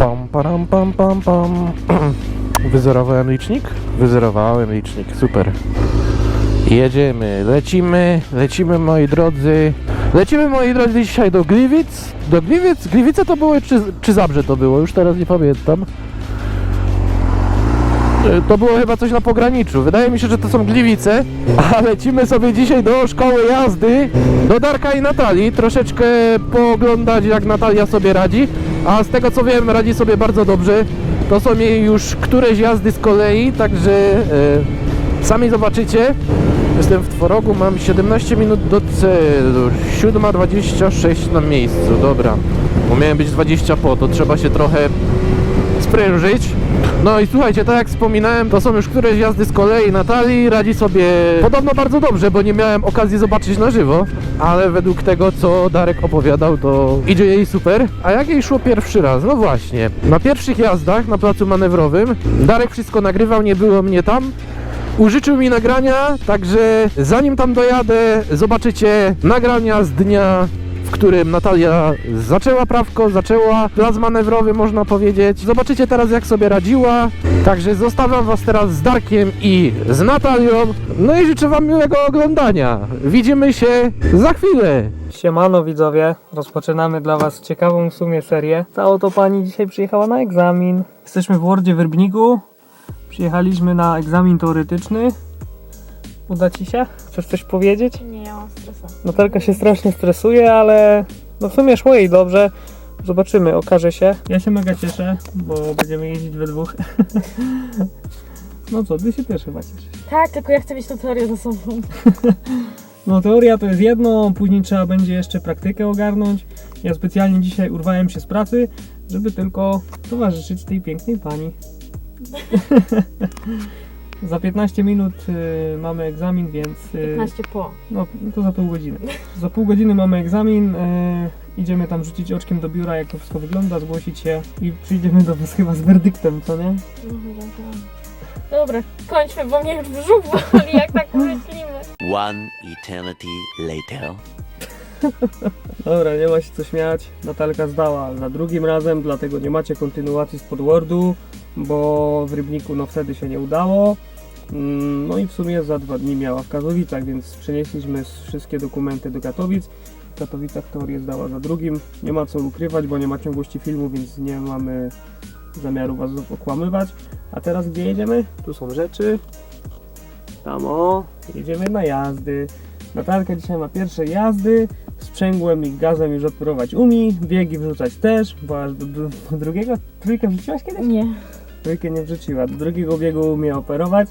Pam, param, pam, pam, pam. Wyzerowałem licznik? Wyzerowałem licznik, super. Jedziemy, lecimy, lecimy moi drodzy. Lecimy moi drodzy dzisiaj do Gliwic. Do Gliwic? Gliwice to były czy, czy Zabrze to było? Już teraz nie pamiętam. E, To było chyba coś na pograniczu. Wydaje mi się, że to są Gliwice. A lecimy sobie dzisiaj do szkoły jazdy. Do Darka i Natalii. Troszeczkę pooglądać jak Natalia sobie radzi. A z tego co wiem radzi sobie bardzo dobrze. To są jej już któreś jazdy z kolei, także e, sami zobaczycie. Jestem w Tworogu, mam 17 minut do celu. 7.26 na miejscu, dobra. Bo miałem być 20 po, to trzeba się trochę sprężyć. No i słuchajcie, tak jak wspominałem, to są już któreś jazdy z kolei Natalii, radzi sobie podobno bardzo dobrze, bo nie miałem okazji zobaczyć na żywo, ale według tego, co Darek opowiadał, to idzie jej super. A jak jej szło pierwszy raz? No właśnie, na pierwszych jazdach na placu manewrowym Darek wszystko nagrywał, nie było mnie tam. Użyczył mi nagrania, także zanim tam dojadę, zobaczycie nagrania z dnia w którym Natalia zaczęła prawko, zaczęła plac manewrowy, można powiedzieć. Zobaczycie teraz, jak sobie radziła. Także zostawiam Was teraz z Darkiem i z Natalią. No i życzę Wam miłego oglądania. Widzimy się za chwilę. Siemano widzowie, rozpoczynamy dla was ciekawą w sumie serię. Ta oto pani dzisiaj przyjechała na egzamin. Jesteśmy w Wordzie w Rybniku. Przyjechaliśmy na egzamin teoretyczny. Uda ci się? Chcesz coś powiedzieć? Nie, stresa. Natalka się strasznie stresuje, ale no w sumie szło jej dobrze. Zobaczymy, okaże się. Ja się mega cieszę, bo będziemy jeździć we dwóch. No co, ty się też chyba cieszysz. Tak, tylko ja chcę mieć tą teorię ze sobą. No teoria to jest jedno, później trzeba będzie jeszcze praktykę ogarnąć. Ja specjalnie dzisiaj urwałem się z pracy, żeby tylko towarzyszyć tej pięknej pani. za 15 minut y, mamy egzamin, więc y, 15 po. no to za pół godziny. Za pół godziny mamy egzamin, y, idziemy tam rzucić oczkiem do biura, jak to wszystko wygląda, zgłosić się i przyjdziemy do was chyba z werdyktem, co nie? No chyba tak. Dobra, kończmy, bo mnie już brzuch boli, jak tak myślimy. One eternity later. Dobra, nie ma się co śmiać. Natalka zdała za drugim razem, dlatego nie macie kontynuacji z podwordu, bo w Rybniku no wtedy się nie udało. Mm, No i w sumie za dwa dni miała w Katowicach, więc przenieśliśmy wszystkie dokumenty do Katowic. W Katowicach teorię zdała za drugim. Nie ma co ukrywać, bo nie ma ciągłości filmu, więc nie mamy zamiaru was okłamywać. A teraz gdzie jedziemy? Tu są rzeczy. Tam o, jedziemy na jazdy. Natalka dzisiaj ma pierwsze jazdy. Sprzęgłem i gazem już operować umie. Biegi wrzucać też, bo aż do, do, do drugiego trójkę wrzuciłaś kiedyś? Nie. Trójkę nie wrzuciła. Do drugiego biegu umie operować.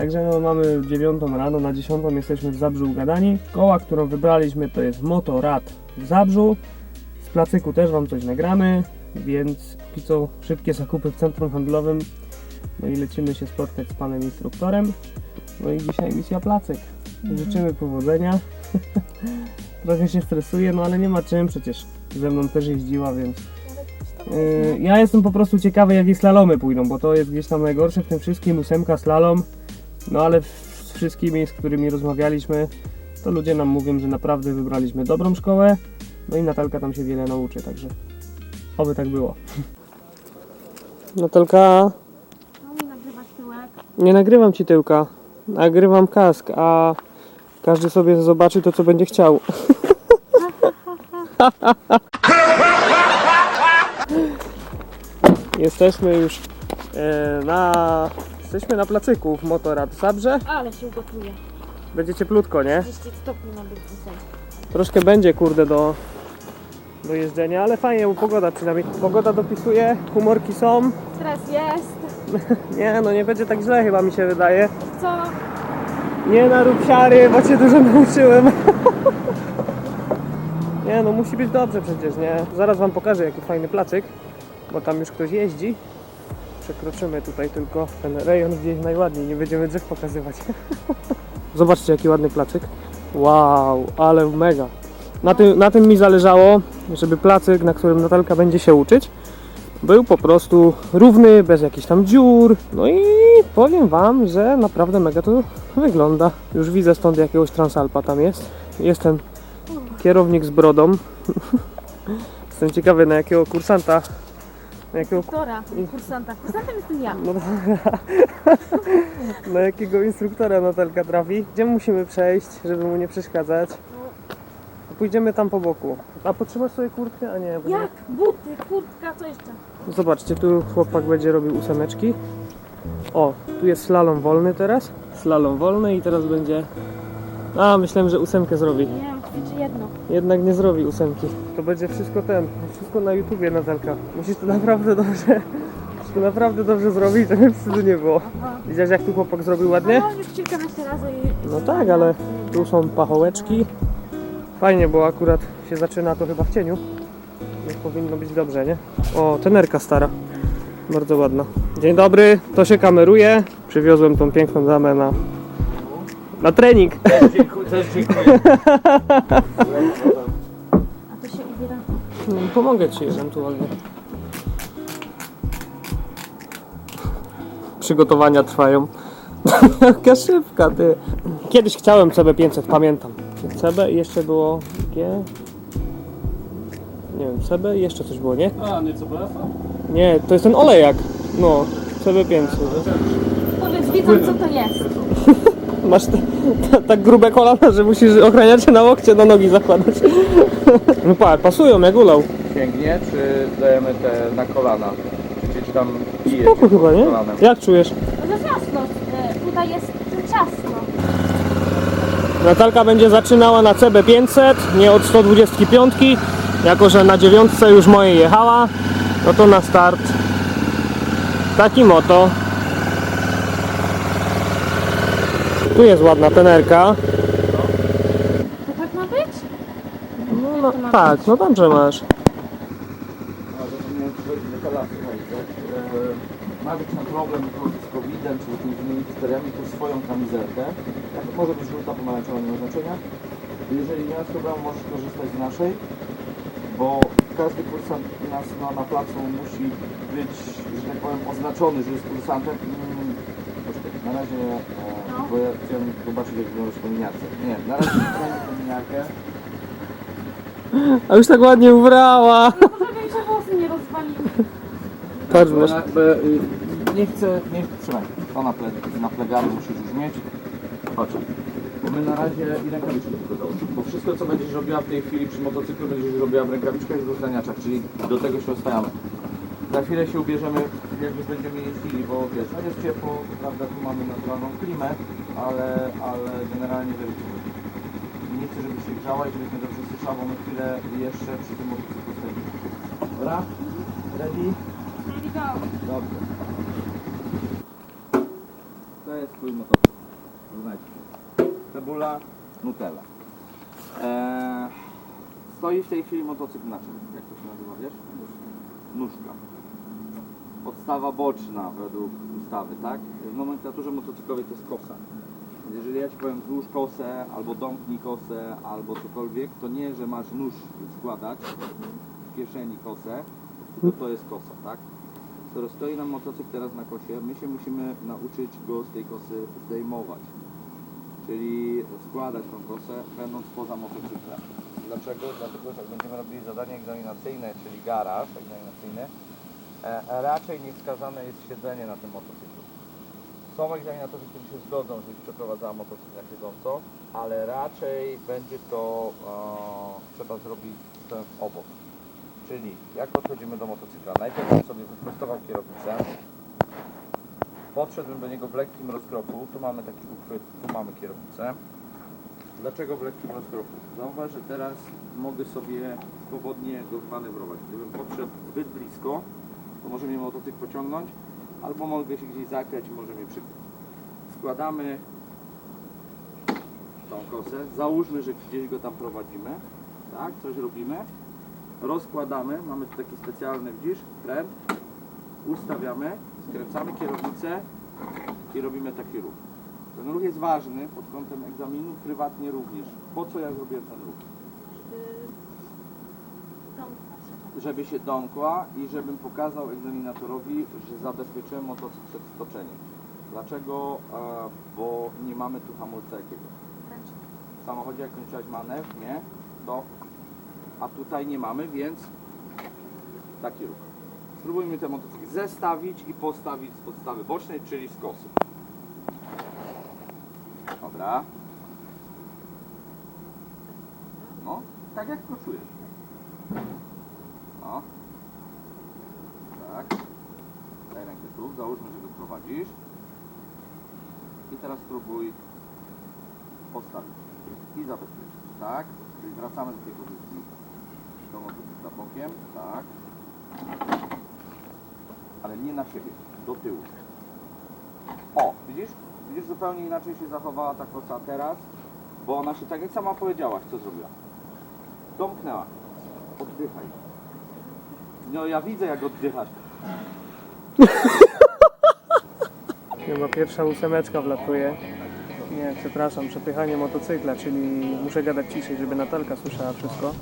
Także no, mamy dziewiątą rano, na dziesiątą jesteśmy w Zabrzu ugadani. Koła, którą wybraliśmy to jest Motorad w Zabrzu. Z placyku też Wam coś nagramy, więc póki co szybkie zakupy w centrum handlowym. No i lecimy się spotkać z panem instruktorem. No i dzisiaj misja placyk. Życzymy powodzenia. Trochę się stresuję, no ale nie ma czym, przecież ze mną też jeździła, więc Yy, ja jestem po prostu ciekawy, jak jej slalomy pójdą, bo to jest gdzieś tam najgorsze w tym wszystkim, ósemka slalom. No ale z wszystkimi, z którymi rozmawialiśmy, to ludzie nam mówią, że naprawdę wybraliśmy dobrą szkołę. No i Natalka tam się wiele nauczy, także oby tak było. Natalka, nie nagrywam ci tyłka, nagrywam kask, a każdy sobie zobaczy to, co będzie chciał. Jesteśmy już e, na. Jesteśmy na placyku w Motorad Zabrze. Ale się ugotuje. Będzie cieplutko, nie? 30 stopni być dzisiaj. Troszkę będzie, kurde, do, do jeżdżenia, ale fajnie, bo pogoda przynajmniej. Pogoda dopisuje, humorki są. Stres jest. Nie, no nie będzie tak źle, chyba mi się wydaje. Co? Nie narób siary, bo cię dużo nauczyłem. Nie, no musi być dobrze przecież, nie? Zaraz wam pokażę, jaki fajny placyk, bo tam już ktoś jeździ. Przekroczymy tutaj tylko ten rejon, gdzie jest najładniej, nie będziemy drzew pokazywać. Zobaczcie, jaki ładny placyk. Wow, ale mega. Na tym, na tym mi zależało, żeby placyk, na którym Natalka będzie się uczyć, był po prostu równy, bez jakichś tam dziur. No i powiem Wam, że naprawdę mega to wygląda. Już widzę stąd jakiegoś Transalpa tam jest. Jest ten kierownik z brodą. Jestem ciekawy na jakiego kursanta jakiego, Doktora, kursanta. Kursantem jestem ja. no dobra. Na jakiego instruktora Natalka trafi? Gdzie musimy przejść, żeby mu nie przeszkadzać? Pójdziemy tam po boku. A potrzymasz sobie kurtkę? A nie, bo nie. Jak? Buty, kurtka, co jeszcze? Zobaczcie, tu chłopak będzie robił ósemeczki. O, tu jest slalom wolny teraz. Slalom wolny i teraz będzie... A, myślałem, że ósemkę zrobi. Nie wiem, ćwiczy jedno. Jednak nie zrobi ósemki. To będzie wszystko ten, wszystko na YouTubie Natalka. Musisz to naprawdę dobrze, musisz to naprawdę dobrze zrobić, żeby wstydu nie było. Aha. Widziałeś jak tu chłopak zrobił ładnie? No, już kilkanaście razy i... No tak, ale tu są pachołeczki. Fajnie, bo akurat się zaczyna to chyba w cieniu. Więc powinno być dobrze, nie? O, tenerka stara. Bardzo ładna. Dzień dobry, to się kameruje. Przywiozłem tą piękną damę na, na trening. A to się ubiera. No, Pomogę Ci ewentualnie. Przygotowania trwają. Jaka szybka, ty. Kiedyś chciałem CB500, pamiętam. CB i jeszcze było G... Nie wiem, CB i jeszcze coś było, nie? A, nie co BF? Nie, to jest ten olejak. No, CB500. Powiedz widzom, co to jest. Masz tak grube kolana, że musisz ochraniać się na łokcie, na nogi zakładać. No patrz, pasują jak ulał. sięgnie, czy dajemy te na kolana? Czy tam pije Spoko chyba, nie? kolanem? Jak czujesz? No to jasno. E, Tutaj jest ciasno. Natalka będzie zaczynała na CB500, nie od 125, jako że na dziewiątce już moje jechała, no to na start taki moto. Tu jest ładna tenerka. To tak ma być? No, no, tak, no dobrze masz. E, ma być na problem z COVID-em, czy jakimiś innymi historiami, to swoją kamizelkę. Jak może być żółta, pomarańczowa, nie ma znaczenia. Jeżeli nie masz problemu, możesz korzystać z naszej, bo każdy kursant u nas na, na placu musi być, że tak powiem, oznaczony, że jest kursantem. Mm, Poczekaj, na razie, e, No. bo ja chciałem zobaczyć, jak wygląda w kominiarce. Nie, na razie zrobię kominiarkę. A już tak ładnie ubrała. No żeby mi się włosy nie rozwaliły. Patrz, Bo masz. bo, y, nie chcę, nie trzymaj. To na, ple, na plegamy musisz już mieć. Chodź. Bo my na razie i rękawiczki tylko założymy. Bo wszystko co będziesz robiła w tej chwili przy motocyklu będziesz robiła w rękawiczkach i w ochraniaczach, czyli do tego się ostajamy. Za chwilę się ubierzemy, jak już będziemy jeździli, bo wiesz, no jest ciepło, prawda, tu mamy naturalną klimę, ale, ale generalnie wiesz, nie chcę, żebyś się grzała i żebyś mnie dobrze słyszała, bo my chwilę jeszcze przy tym motocyklu stoimy. Dobra? Ready? Dobrze. To jest twój motocykl. Znajdź. Cebula, Nutella. Eee, stoi w tej chwili motocykl na czym? Jak to się nazywa, wiesz? Nóżka. Podstawa boczna według ustawy, tak? W nomenklaturze motocyklowej to jest kosa. Jeżeli ja Ci powiem złóż kosę, albo domknij kosę, albo cokolwiek, to nie, że masz nóż składać w kieszeni kosę, tylko to jest kosa, tak? Skoro stoi nam motocykl teraz na kosie, my się musimy nauczyć go z tej kosy zdejmować. Czyli składać tą kosę, będąc poza motocyklem. Dlaczego? Dlatego, że jak będziemy robili zadanie egzaminacyjne, czyli garaż egzaminacyjny, raczej niewskazane jest siedzenie na tym motocyklu. Są egzaminatorzy, którzy się zgodzą, żebyś przeprowadzała motocykl na siedząco, ale raczej będzie to e, trzeba zrobić ten obok. Czyli jak podchodzimy do motocykla? Najpierw bym sobie wyprostował kierownicę. Podszedłbym do niego w lekkim rozkroku. Tu mamy taki uchwyt, tu mamy kierownicę. Dlaczego w lekkim rozkroku? Zauważ, że teraz mogę sobie swobodnie go manewrować. Gdybym podszedł zbyt blisko, to może mnie motocykl pociągnąć, albo mogę się gdzieś zakręć i może mnie przykryć. Składamy tą kosę. Załóżmy, że gdzieś go tam prowadzimy. Tak, coś robimy rozkładamy, mamy tu taki specjalny, widzisz, trend, ustawiamy, skręcamy kierownicę i robimy taki ruch. Ten ruch jest ważny pod kątem egzaminu, prywatnie również. Po co ja zrobiłem ten ruch? Żeby się domkła i żebym pokazał egzaminatorowi, że zabezpieczyłem motocykl przed stoczeniem. Dlaczego? E, bo nie mamy tu hamulca jakiego. W samochodzie jak kończyłaś manewr, nie? To a tutaj nie mamy, więc taki ruch. Spróbujmy ten motocykl zestawić i postawić z podstawy bocznej, czyli z kosy. Dobra. No, tak jak poczujesz. No. Tak. Daj rękę tu, załóżmy, że go prowadzisz. I teraz spróbuj postawić i zabezpieczyć. Tak? Czyli wracamy do tej pozycji do motocykla bokiem. Tak. Ale nie na siebie, do tyłu. O, widzisz? Widzisz, zupełnie inaczej się zachowała ta kosa teraz, bo ona się, tak jak sama powiedziałaś, co zrobiła. Domknęła. Oddychaj. No ja widzę, jak oddychasz. Chyba pierwsza ósemeczka wlatuje. Nie, przepraszam, przepychanie motocykla, czyli muszę gadać ciszej, żeby Natalka słyszała wszystko.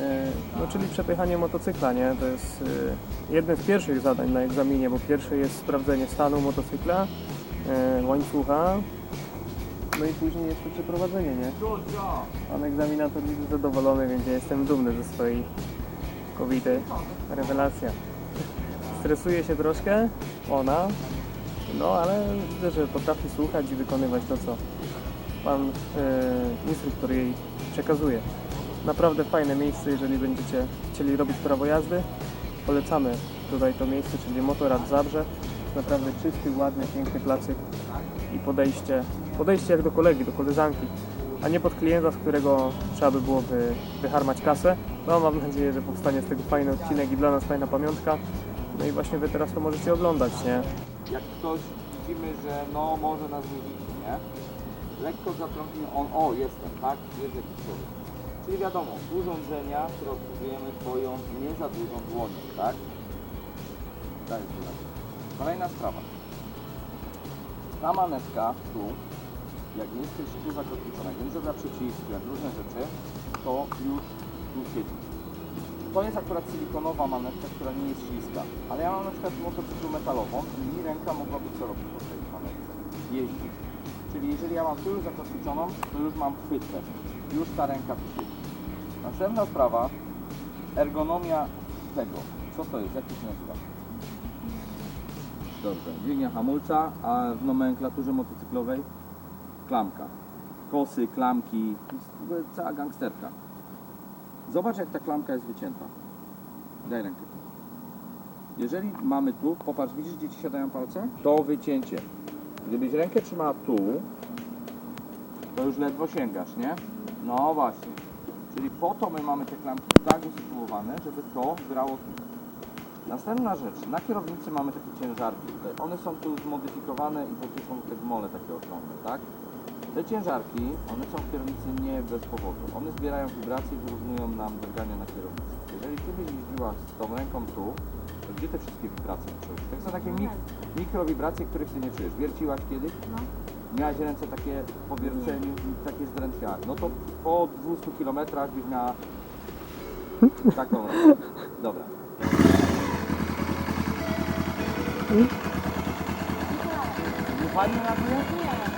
E, No, czyli przepychanie motocykla, nie? To jest e, jedne z pierwszych zadań na egzaminie, bo pierwsze jest sprawdzenie stanu motocykla, e, łańcucha, no i później jeszcze przeprowadzenie, nie? Pan egzaminator widzę zadowolony, więc ja jestem dumny ze swojej kobiety. Rewelacja. Stresuje się troszkę, ona, no ale widzę, że potrafi słuchać i wykonywać to, co pan e, instruktor jej przekazuje. Naprawdę fajne miejsce, jeżeli będziecie chcieli robić prawo jazdy. Polecamy tutaj to miejsce, czyli Motorad Zabrze. Naprawdę czysty, ładny, piękny placyk i podejście, podejście jak do kolegi, do koleżanki, a nie pod klienta, z którego trzeba by było wy, wyharmać kasę. No mam nadzieję, że powstanie z tego fajny odcinek i dla nas fajna pamiątka. No i właśnie wy teraz to możecie oglądać, nie? Jak ktoś widzimy, że no może nas nie widzi, nie? Lekko zatrąbimy, on, o jestem, tak? Jest jakiś człowiek. Czyli wiadomo, urządzenia, które obsługujemy swoją nie za dużą dłonią, tak? Dobra. Kolejna sprawa. Ta manetka tu, jak nie jesteś tu zakotwiczona, jak zrobiła przycisku, jak różne rzeczy, to już tu siedzi. To jest akurat silikonowa manetka, która nie jest śliska. Ale ja mam na przykład motocyklu metalową i mi ręka mogłaby co robić po tej manetce? Jeździć. Czyli jeżeli ja mam tu już zakotwiczoną, to już mam chwyt. Już ta ręka tu siedzi. Następna sprawa, ergonomia tego. Co to jest? Jak to się nazywa? Dobrze, dźwignia hamulca, a w nomenklaturze motocyklowej klamka. Kosy, klamki, cała gangsterka. Zobacz jak ta klamka jest wycięta. Daj rękę. Jeżeli mamy tu, popatrz, widzisz gdzie ci siadają palce? To wycięcie. Gdybyś rękę trzymała tu, to już ledwo sięgasz, nie? No właśnie. Czyli po to my mamy te klamki tak usytuowane, żeby to grało tu. Następna rzecz. Na kierownicy mamy takie ciężarki. One są tu zmodyfikowane i po są te gmole takie okrągłe, tak? Te ciężarki, one są w kierownicy nie bez powodu. One zbierają wibracje i wyrównują nam drgania na kierownicy. Jeżeli ty byś jeździła z tą ręką tu, to gdzie te wszystkie wibracje czujesz? Tak są takie mik mikrowibracje, których ty nie czujesz. Wierciłaś kiedyś? No. Miałaś ręce takie po wierceniu, takie zdrętwiałe. No to po 200 km byś miała taką rękę. Dobra. Nie pani ratuje?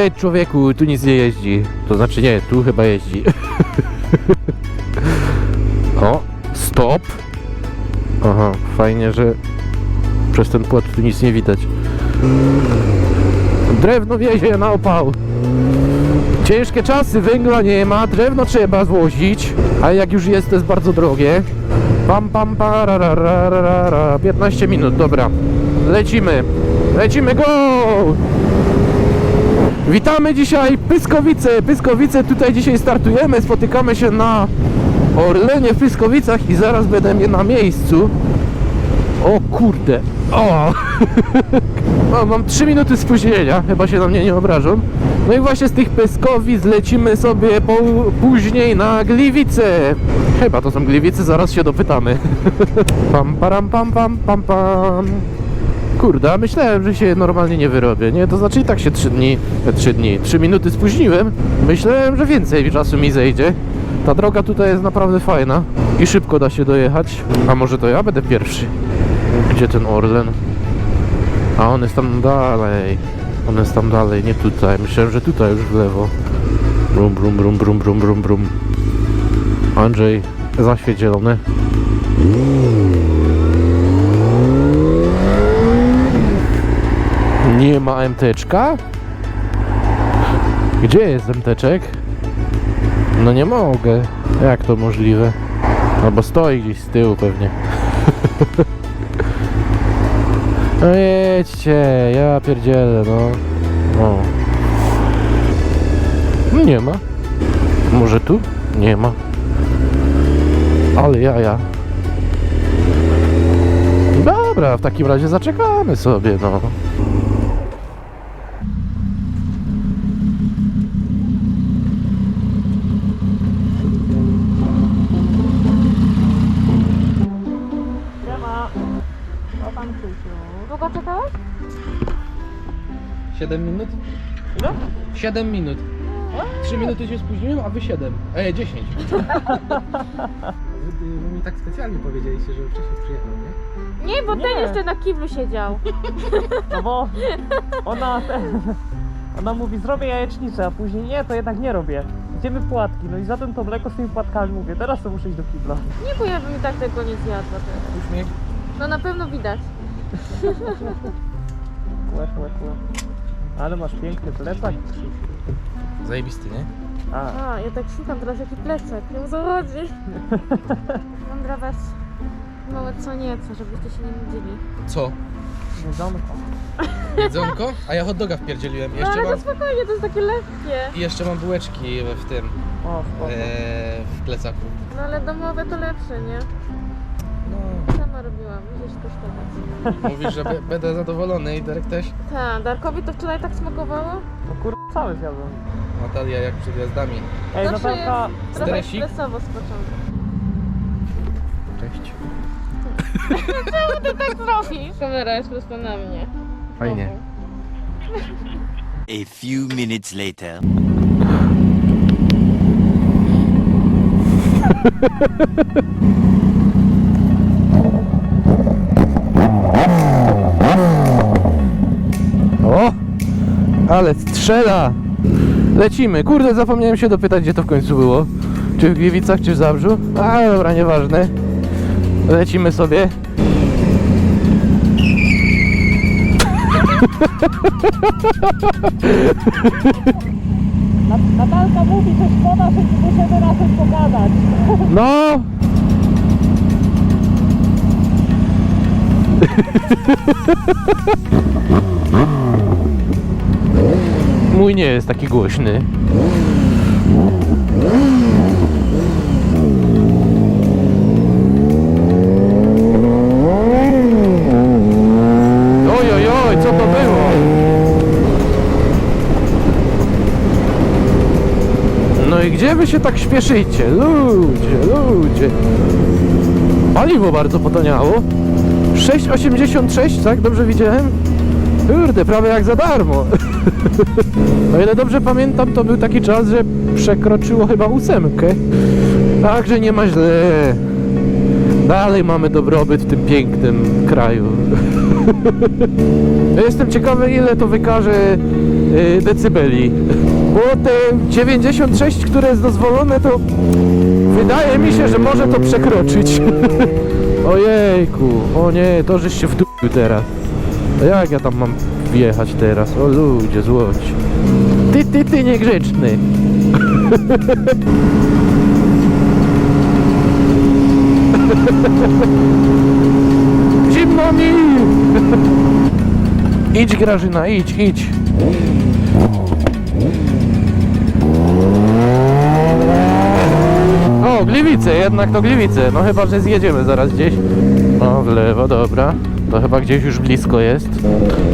Ej, człowieku, tu nic nie jeździ. To znaczy nie, tu chyba jeździ. o, stop. Aha, fajnie, że przez ten płot tu nic nie widać. Drewno wiezie na opał. Ciężkie czasy, węgla nie ma, drewno trzeba zwozić, a jak już jest, to jest bardzo drogie. Pam pam pararararara, 15 minut, dobra. Lecimy. Lecimy, go! Witamy dzisiaj Pyskowice. Pyskowice, tutaj dzisiaj startujemy, spotykamy się na Orlenie w Pyskowicach i zaraz będę na miejscu. O kurde. O! o mam 3 minuty spóźnienia, chyba się na mnie nie obrażą. No i właśnie z tych Pyskowic lecimy sobie po, później na Gliwice. Chyba to są Gliwice, zaraz się dopytamy. pam param pam pam pam pam. Kurde, myślałem, że się normalnie nie wyrobię, nie? To znaczy i tak się 3 dni, 3 dni, 3 minuty spóźniłem. Myślałem, że więcej czasu mi zejdzie. Ta droga tutaj jest naprawdę fajna i szybko da się dojechać. A może to ja będę pierwszy? Gdzie ten Orlen? A on jest tam dalej. On jest tam dalej, nie tutaj. Myślałem, że tutaj już w lewo. Brum, brum, brum, brum, brum, brum, brum. Andrzej, zaświeć zielony. Nie ma MTczka? Gdzie jest MTczek? No nie mogę. Jak to możliwe? Albo stoi gdzieś z tyłu pewnie. No jedźcie, ja pierdzielę, no. no. No Nie ma. Może tu? Nie ma. Ale jaja. Dobra, w takim razie zaczekamy sobie, no. Długo czekałeś? 7 minut? Ile? 7 minut. 3 minuty się spóźniłem, a wy 7. E, 10. wy, wy mi tak specjalnie powiedzieliście, żeby wcześniej przyjechał, nie? Nie, bo Nie. ten jeszcze na kiblu siedział. No bo ona, ona mówi zrobię jajecznicę, a później nie, to jednak nie robię. Idziemy płatki, no i zatem to mleko z tymi płatkami mówię, teraz to muszę iść do kibla. Nie, bo ja bym i tak tego nie zjadła teraz. Uśmiech. No na pewno widać. Kłe, kłe, kłe. Ale masz piękny plecak. Zajebisty, nie? A, A, ja tak szukam teraz jaki plecak, nie wiem o co chodzi. Mam dla was małe co nieco, żebyście się nie nudzili. Co? jedzonko. Jedzonko? A ja hot doga wpierdzieliłem. No ale to spokojnie, to jest takie lekkie. I jeszcze mam bułeczki w tym, O, spoko. w plecaku. No ale domowe to lepsze, nie? No, Sama robiłam, musisz kosztować. mówisz, że będę zadowolony i Derek też? Tak, Darkowi to wczoraj tak smakowało? No kur... cały zjadłem. Natalia jak przed gwiazdami. Ej, Zawsze Natalka, Trochę Stresik? stresowo z początku. Cześć. Czemu ty tak zrobisz? Kamera jest prosto na mnie. Fajnie. A few minutes later. Ale strzela! Lecimy. Kurde, zapomniałem się dopytać, gdzie to w końcu było. Czy w Gliwicach, czy w Zabrzu? A, dobra, nieważne. Lecimy sobie. Nat- Natalka mówi, że szkoda, że nie możemy razem pogadać. No! Mój nie jest taki głośny. No gdzie wy się tak śpieszycie? Ludzie, ludzie. Paliwo bardzo potaniało. 6,86, tak? Dobrze widziałem? Kurde, prawie jak za darmo. o ile dobrze pamiętam, to był taki czas, że przekroczyło chyba ósemkę. Także nie ma źle. Dalej mamy dobrobyt w tym pięknym kraju. Ja Jestem ciekawy, ile to wykaże y, decybeli. Bo te 96, które jest dozwolone, to wydaje mi się, że może to przekroczyć. Ojejku, o nie, to żeś się wdupił teraz. Jak ja tam mam wjechać teraz? O ludzie, złoć. Ty, ty, ty niegrzeczny. Zimno mi! idź Grażyna, idź, idź. O, Gliwice, jednak to Gliwice. No chyba, że zjedziemy zaraz gdzieś. No, w lewo, dobra. To chyba gdzieś już blisko jest.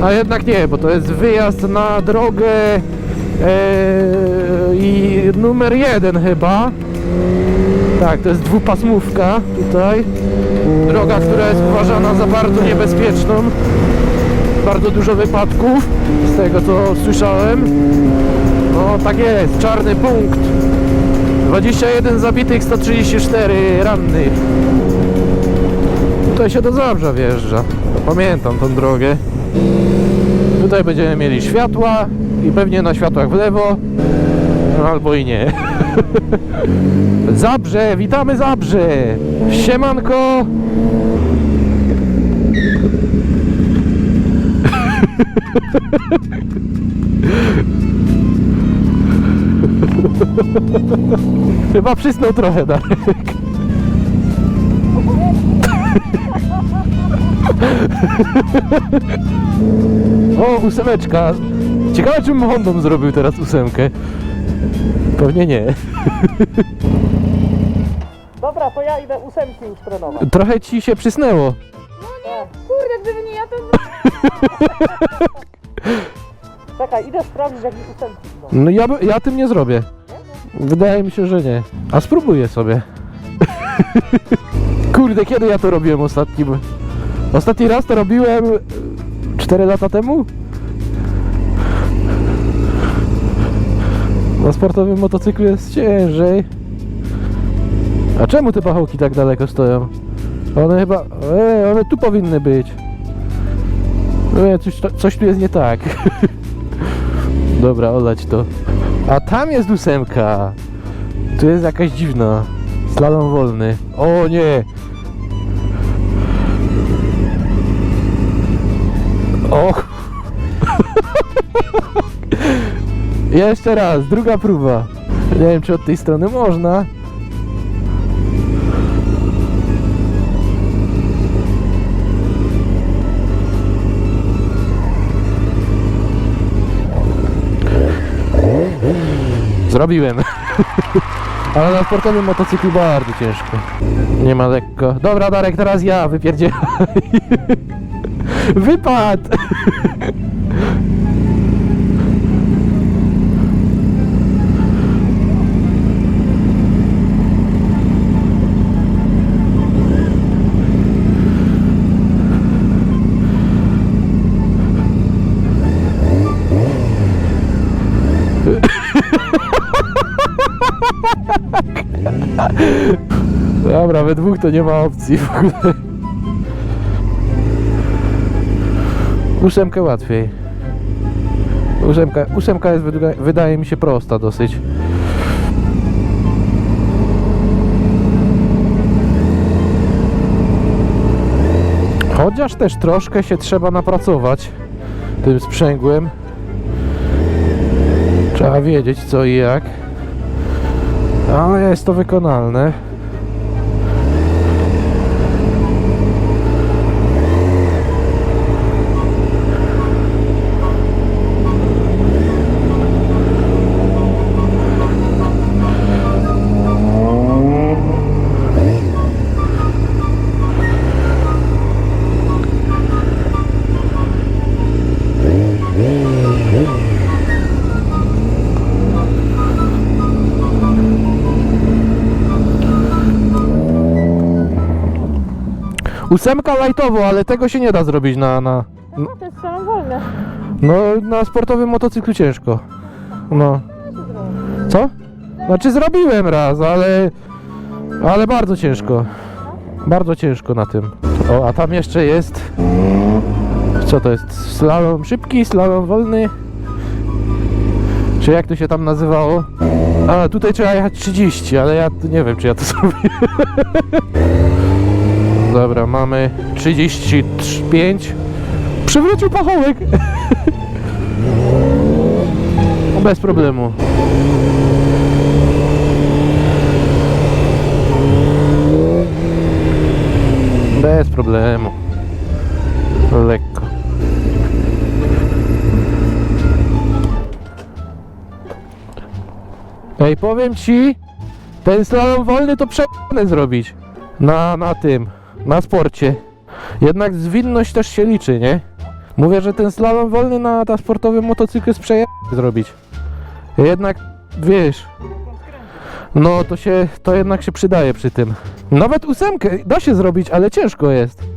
A jednak nie, bo to jest wyjazd na drogę e, i numer jeden chyba. Tak, to jest dwupasmówka tutaj. Droga, która jest uważana za bardzo niebezpieczną. Bardzo dużo wypadków, z tego co słyszałem. No tak jest, czarny punkt. 21 zabitych, 134 rannych. Tutaj się do Zabrza wjeżdża. Pamiętam tą drogę. Tutaj będziemy mieli światła i pewnie na światłach w lewo, albo i nie. Zabrze, witamy Zabrze! Siemanko! Chyba przysnął trochę, Darek. O, ósemeczka. Ciekawe, czym Hondą zrobił teraz ósemkę. Pewnie nie. Dobra, to ja idę ósemki już trenować. Trochę ci się przysnęło. Kurde, gdyby nie ja, to... Czekaj, idę sprawdzić jak mi ósemki idą. No ja, by- ja tym nie zrobię. Wydaje mi się, że nie. A spróbuję sobie. Kurde, kiedy ja to robiłem ostatni? Ostatni raz to robiłem 4 lata temu? Na sportowym motocyklu jest ciężej. A czemu te pachołki tak daleko stoją? One chyba... E, one tu powinny być. E, coś, coś tu jest nie tak. Dobra, olać to. A tam jest ósemka. Tu jest jakaś dziwna. Slalom wolny. O nie! O! Jeszcze raz, druga próba. Nie wiem, czy od tej strony można. Zrobiłem. Ale na sportowym motocyklu bardzo ciężko. Nie ma lekko. Dobra, Darek, teraz ja wypierdzie. Wypad! Dobra, we dwóch to nie ma opcji w ogóle. Ósemkę łatwiej. Ósemka, ósemka jest wydaje, mi się prosta dosyć. Chociaż też troszkę się trzeba napracować tym sprzęgłem. Trzeba wiedzieć co i jak. Ale jest to wykonalne. Ósemka lightowo, ale tego się nie da zrobić na, na, No, to jest salon wolny. no, na sportowym motocyklu ciężko. No. Co? Znaczy zrobiłem raz, ale ale bardzo ciężko. Bardzo ciężko na tym. O, a tam jeszcze jest co to jest? Slalom szybki, slalom wolny? Czy jak to się tam nazywało? A, tutaj trzeba jechać 30, ale ja tu nie wiem, czy ja to zrobię. Dobra, mamy 35. Przywrócił pachołek! Bez problemu. Bez problemu. Lekko. Ej, powiem ci, ten slalom wolny to przejdę zrobić. Na, na tym na sporcie. Jednak zwinność też się liczy, nie? Mówię, że ten slalom wolny na, na sportowym motocyklu jest zrobić. Jednak, wiesz, no to się, to jednak się przydaje przy tym. Nawet ósemkę da się zrobić, ale ciężko jest.